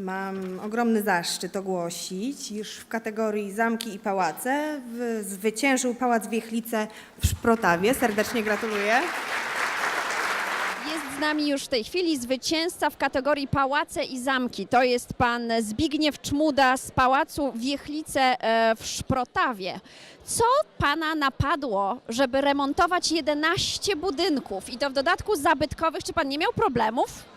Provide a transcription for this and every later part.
Mam ogromny zaszczyt ogłosić, iż w kategorii zamki i pałace zwyciężył Pałac Wiechlice w Szprotawie. Serdecznie gratuluję. Jest z nami już w tej chwili zwycięzca w kategorii Pałace i Zamki. To jest pan Zbigniew Czmuda z Pałacu Wiechlice e, w Szprotawie. Co pana napadło, żeby remontować 11 budynków i to w dodatku zabytkowych? Czy pan nie miał problemów?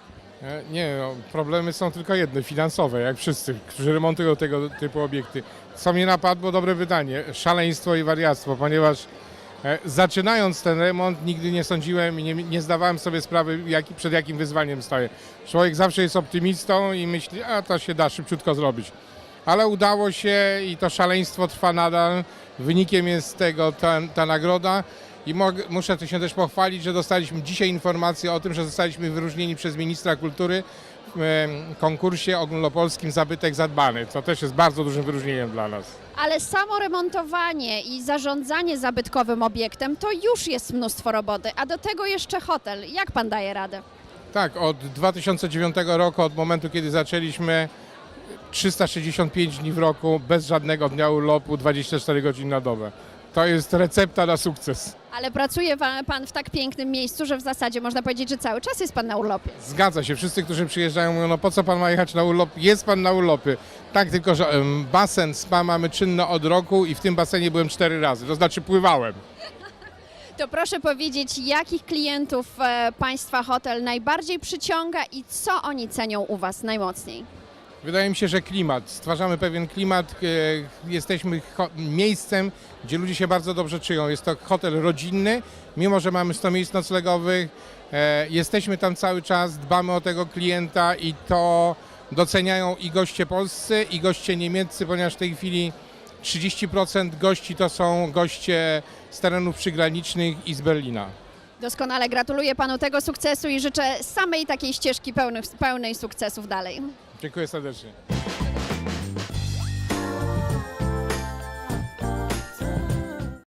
E, Nie, no, problemy są tylko jedne, finansowe, jak wszyscy, którzy remontują tego typu obiekty. Co mnie napadło, dobre pytanie, szaleństwo i wariactwo, ponieważ e, zaczynając ten remont nigdy nie sądziłem i nie, nie zdawałem sobie sprawy, jaki, przed jakim wyzwaniem stoję. Człowiek zawsze jest optymistą i myśli, a to się da szybciutko zrobić. Ale udało się i to szaleństwo trwa nadal. Wynikiem jest tego ta, ta nagroda. I muszę tu się też pochwalić, że dostaliśmy dzisiaj informację o tym, że zostaliśmy wyróżnieni przez ministra kultury w konkursie ogólnopolskim Zabytek Zadbany. To też jest bardzo dużym wyróżnieniem dla nas. Ale samo remontowanie i zarządzanie zabytkowym obiektem to już jest mnóstwo roboty, a do tego jeszcze hotel. Jak pan daje radę? Tak, od 2009 roku, od momentu kiedy zaczęliśmy, 365 dni w roku, bez żadnego dnia urlopu, 24 godziny na dobę. To jest recepta na sukces. Ale pracuje wa- pan w tak pięknym miejscu, że w zasadzie można powiedzieć, że cały czas jest pan na urlopie. Zgadza się, wszyscy, którzy przyjeżdżają mówią, no po co pan ma jechać na urlop? Jest pan na urlopy. Tak, tylko że em, basen spa mamy czynny od roku i w tym basenie byłem cztery razy, to znaczy pływałem. To proszę powiedzieć, jakich klientów e, państwa hotel najbardziej przyciąga i co oni cenią u was najmocniej? Wydaje mi się, że klimat. Stwarzamy pewien klimat. e, Jesteśmy miejscem, gdzie ludzie się bardzo dobrze czują. Jest to hotel rodzinny, mimo że mamy 100 miejsc noclegowych. e, Jesteśmy tam cały czas, dbamy o tego klienta i to doceniają i goście polscy, i goście niemieccy, ponieważ w tej chwili 30% gości to są goście z terenów przygranicznych i z Berlina. Doskonale gratuluję panu tego sukcesu i życzę samej takiej ścieżki pełnych, pełnej sukcesów dalej. Dziękuję serdecznie.